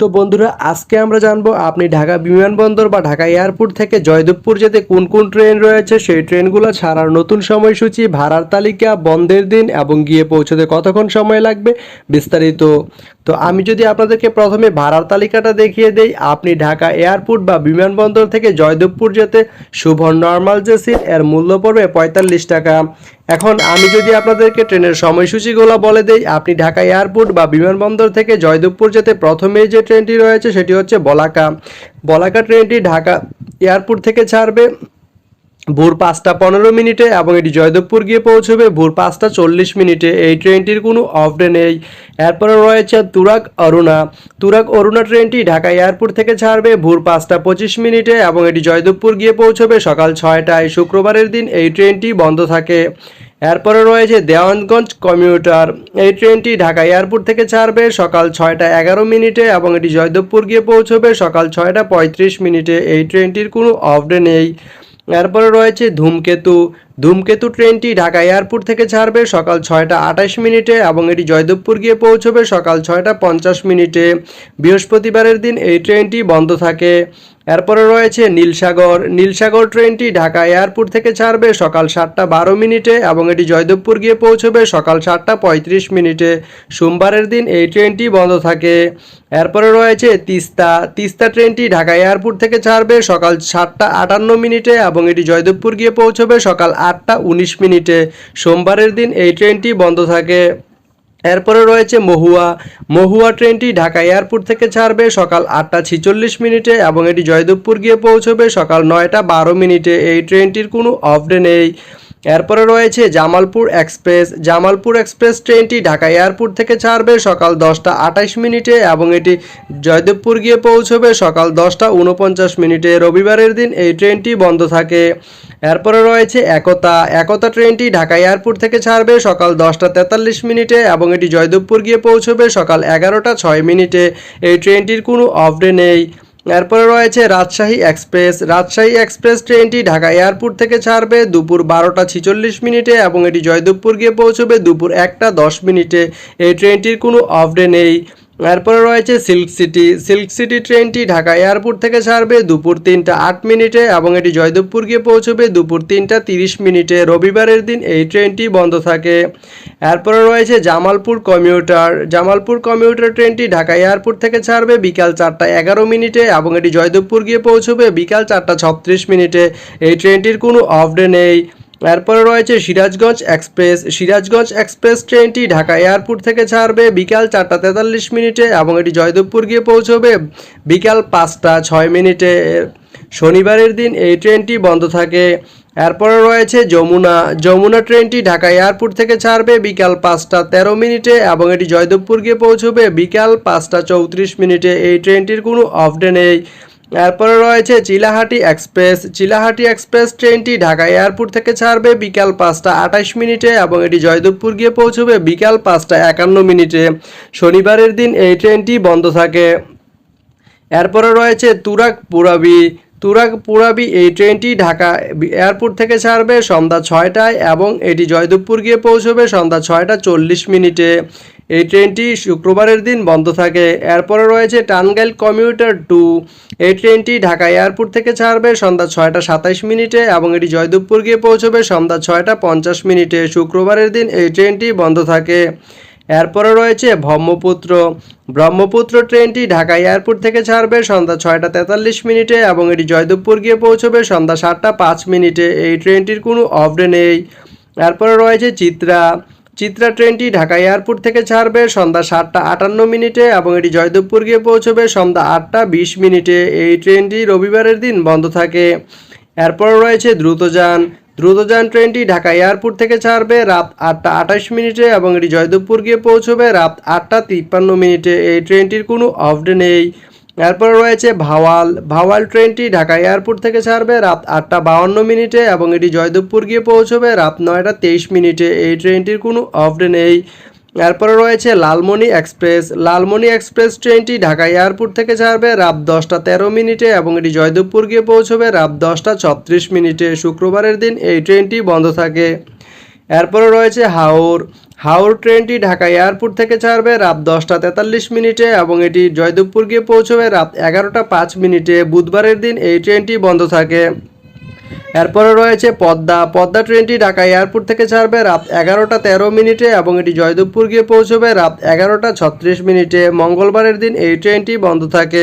তো বন্ধুরা, আজকে আমরা জানব আপনি ঢাকা বিমানবন্দর বা ঢাকা এয়ারপোর্ট থেকে জয়দেবপুর যেতে কোন কোন ট্রেন রয়েছে, সেই ট্রেনগুলো ছাড়ার নতুন সময়সূচি, ভাড়ার তালিকা, বন্ধের দিন এবং গিয়ে পৌঁছতে কতক্ষণ সময় লাগবে বিস্তারিত তো আমি যদি আপনাদেরকে প্রথমে ভাড়ার তালিকাটা দেখিয়ে দেই, আপনি ঢাকা এয়ারপোর্ট বা বিমানবন্দর থেকে জয়দেবপুর যেতে শুভ নর্মাল যে সিট এর মূল্য পড়বে পঁয়তাল্লিশ টাকা। এখন আমি যদি আপনাদেরকে ট্রেনের সময়সূচিগুলো বলে দেই, আপনি ঢাকা এয়ারপোর্ট বা বিমানবন্দর থেকে জয়দেবপুর যেতে প্রথমেই যে ট্রেনটি রয়েছে সেটি হচ্ছে বলাকা। বলাকা ট্রেনটি ঢাকা এয়ারপোর্ট থেকে ছাড়বে। ভোর পাঁচটা পনেরো মিনিটে এবং এটি জয়দেবপুর গিয়ে পৌঁছবে। ভোর পাঁচটা চল্লিশ মিনিটে এই ট্রেনটির কোনো অফ ডে নেই। এরপরে রয়েছে তুরাক অরুণা। তুরাক অরুণা ট্রেনটি ঢাকা এয়ারপোর্ট থেকে ছাড়বে। ভোর পাঁচটা পঁচিশ মিনিটে এবং এটি জয়দেবপুর গিয়ে পৌঁছবে সকাল ছয়টায়। শুক্রবারের দিন এই ট্রেনটি বন্ধ থাকে। এরপরে রয়েছে দেওয়ানগঞ্জ কমিউটার। এই ট্রেনটি ঢাকা এয়ারপোর্ট থেকে ছাড়বে সকাল ছয়টা এগারো মিনিটে এবং এটি জয়দেবপুর গিয়ে পৌঁছবে সকাল ছয়টা পঁয়ত্রিশ মিনিটে। এই ট্রেনটির কোনো অফ ডে নেই। এরপরে রয়েছে ধূমকেতু ধূমকেতু ট্রেনটি ঢাকা এয়ারপোর্ট থেকে ছাড়বে সকাল ছয়টা আঠাশ মিনিটে এবং এটি জয়দেবপুর গিয়ে পৌঁছবে সকাল ছয়টা পঞ্চাশ মিনিটে। বৃহস্পতিবারের দিন এই ট্রেনটি বন্ধ থাকে। এরপরে রয়েছে নীলসাগর। নীলসাগর ট্রেনটি ঢাকা এয়ারপোর্ট থেকে ছাড়বে সকাল সাতটা বারো মিনিটে এবং এটি জয়দেবপুর গিয়ে পৌঁছবে সকাল সাতটা পঁয়ত্রিশ মিনিটে। সোমবারের দিন এই ট্রেনটি বন্ধ থাকে। এরপরে রয়েছে তিস্তা। তিস্তা ট্রেনটি ঢাকা এয়ারপোর্ট থেকে ছাড়বে সকাল সাতটা আটান্ন মিনিটে এবং এটি জয়দেবপুর গিয়ে পৌঁছবে সকাল আটটা উনিশ মিনিটে। সোমবারের দিন এই ট্রেনটি বন্ধ থাকে। এরপরে রয়েছে মহুয়া। মহুয়া ট্রেনটি ঢাকা এয়ারপোর্ট থেকে ছাড়বে সকাল আটটা ছিচল্লিশ মিনিটে এবং এটি জয়দেবপুর গিয়ে পৌঁছবে সকাল নয়টা বারো মিনিটে। এই ট্রেনটির কোনো অফ ডে নেই। এরপরে রয়েছে জামালপুর এক্সপ্রেস। জামালপুর এক্সপ্রেস ট্রেনটি ঢাকা এয়ারপোর্ট থেকে ছাড়বে সকাল দশটা আঠাশ মিনিটে এবং এটি জয়দেবপুর গিয়ে পৌঁছবে সকাল দশটা উনপঞ্চাশ মিনিটে। রবিবারের দিন এই ট্রেনটি বন্ধ থাকে। এরপরে রয়েছে একতা। একতা ট্রেনটি ঢাকা এয়ারপোর্ট থেকে ছাড়বে সকাল দশটা তেতাল্লিশ মিনিটে এবং এটি জয়দেবপুর গিয়ে পৌঁছবে সকাল এগারোটা ছয় মিনিটে। এই ট্রেনটির কোনো অফ ডে নেই। এরপরে রয়েছে রাজশাহী এক্সপ্রেস। রাজশাহী এক্সপ্রেস ট্রেনটি ঢাকা এয়ারপোর্ট থেকে ছাড়বে দুপুর বারোটা ছিচল্লিশ মিনিটে এবং এটি জয়দেবপুর গিয়ে পৌঁছবে দুপুর একটা দশ মিনিটে। এই ট্রেনটির কোনো অফ ডে নেই। এরপরে রয়েছে সিল্ক সিটি। সিল্ক সিটি ট্রেনটি ঢাকা এয়ারপোর্ট থেকে ছাড়বে দুপুর তিনটা আট মিনিটে এবং এটি জয়দেবপুর গিয়ে পৌঁছবে দুপুর তিনটা তিরিশ মিনিটে। রবিবারের দিন এই ট্রেনটি বন্ধ থাকে। এরপরে রয়েছে জামালপুর কমিউটার। জামালপুর কমিউটার ট্রেনটি ঢাকা এয়ারপোর্ট থেকে ছাড়বে বিকাল চারটা এগারো মিনিটে এবং এটি জয়দেবপুর গিয়ে পৌঁছবে বিকাল চারটা ছত্রিশ মিনিটে। এই ট্রেনটির কোনো অফ ডে নেই। এরপরে রয়েছে সিরাজগঞ্জ এক্সপ্রেস। সিরাজগঞ্জ এক্সপ্রেস ট্রেনটি ঢাকা এয়ারপোর্ট থেকে ছাড়বে বিকাল চারটা তেতাল্লিশ মিনিটে এবং এটি জয়দেবপুর গিয়ে পৌঁছবে বিকাল পাঁচটা ছয় মিনিটে। শনিবারের দিন এই ট্রেনটি বন্ধ থাকে। এরপরে রয়েছে যমুনা। যমুনা ট্রেনটি ঢাকা এয়ারপোর্ট থেকে ছাড়বে বিকাল পাঁচটা তেরো মিনিটে এবং এটি জয়দেবপুর গিয়ে পৌঁছবে বিকাল পাঁচটা চৌত্রিশ মিনিটে। এই ট্রেনটির কোনো অফ ডে নেই। এরপরে রয়েছে চিলাহাটি এক্সপ্রেস। চিলাহাটি এক্সপ্রেস ট্রেনটি ঢাকা এয়ারপোর্ট থেকে ছাড়বে বিকাল পাঁচটা আঠাশ মিনিটে এবং এটি জয়দেবপুর গিয়ে পৌঁছবে বিকাল পাঁচটা একান্ন মিনিটে। শনিবারের দিন এই ট্রেনটি বন্ধ থাকে। এরপরে রয়েছে তুরাক পুরাবি তুরাক পুরাবি এই ট্রেনটি ঢাকা এয়ারপোর্ট থেকে ছাড়বে সন্ধ্যা ছয়টায় এবং এটি জয়দেবপুর গিয়ে পৌঁছবে সন্ধ্যা ছয়টা চল্লিশ মিনিটে। এই ট্রেনটি শুক্রবারের দিন বন্ধ থাকে। এরপরে রয়েছে টানগাইল কমিউটার টু। এই ট্রেনটি ঢাকা এয়ারপোর্ট থেকে ছাড়বে সন্ধ্যা ছয়টা সাতাইশ মিনিটে এবং এটি জয়দেবপুর গিয়ে পৌঁছবে সন্ধ্যা ছয়টা পঞ্চাশ মিনিটে। শুক্রবারের দিন এই ট্রেনটি বন্ধ থাকে। এরপরে রয়েছে ব্রহ্মপুত্র। ব্রহ্মপুত্র ট্রেনটি ঢাকা এয়ারপোর্ট থেকে ছাড়বে সন্ধ্যা ছয়টা তেতাল্লিশ মিনিটে এবং এটি জয়দেবপুর গিয়ে পৌঁছবে সন্ধ্যা সাতটা পাঁচ মিনিটে। এই ট্রেনটির কোনো অফ ডে নেই। এরপরে রয়েছে চিত্রা। চিত্রা ট্রেনটি ঢাকা এয়ারপোর্ট থেকে ছাড়বে, সন্ধ্যা সাতটা আটান্ন মিনিটে এবং এটি জয়দেবপুর গিয়ে পৌঁছবে সন্ধ্যা আটটা বিশ মিনিটে। এই ট্রেনটি রবিবারের দিন বন্ধ থাকে। এরপর রয়েছে দ্রুতযান। দ্রুতযান ট্রেনটি ঢাকা এয়ারপোর্ট থেকে ছাড়বে রাত আটটা আঠাশ মিনিটে এবং এটি জয়দেবপুর গিয়ে পৌঁছবে রাত আটটা তিপ্পান্ন মিনিটে। এই ট্রেনটির কোনো অফডে নেই। এরপর রয়েছে ভাওয়াল। ভাওয়াল ট্রেনটি ঢাকা এয়ারপোর্ট থেকে ছাড়বে রাত আটটা বাউন্ন মিনিটে এবং এটি জয়দেবপুর গিয়ে পৌঁছবে রাত নয়টা তেইশ মিনিটে। এই ট্রেনটির কোনো অফডে নেই। এরপরে রয়েছে লালমনি এক্সপ্রেস। লালমনি এক্সপ্রেস ট্রেনটি ঢাকা এয়ারপোর্ট থেকে ছাড়বে রাত দশটা তেরো মিনিটে এবং এটি জয়দেবপুর গিয়ে পৌঁছবে রাত দশটা ছত্রিশ মিনিটে। শুক্রবারের দিন এই ট্রেনটি বন্ধ থাকে। এরপরে রয়েছে হাওর। হাওর ট্রেনটি ঢাকা এয়ারপোর্ট থেকে ছাড়বে রাত দশটা তেতাল্লিশ মিনিটে এবং এটি জয়দেবপুর গিয়ে পৌঁছবে রাত এগারোটা পাঁচ মিনিটে। বুধবারের দিন এই ট্রেনটি বন্ধ থাকে। এরপরে রয়েছে পদ্মা। পদ্মা ট্রেনটি ঢাকা এয়ারপোর্ট থেকে ছাড়বে রাত এগারোটা তেরো মিনিটে এবং এটি জয়দেবপুর গিয়ে পৌঁছবে রাত এগারোটা ছত্রিশ মিনিটে। মঙ্গলবারের দিন এই ট্রেনটি বন্ধ থাকে।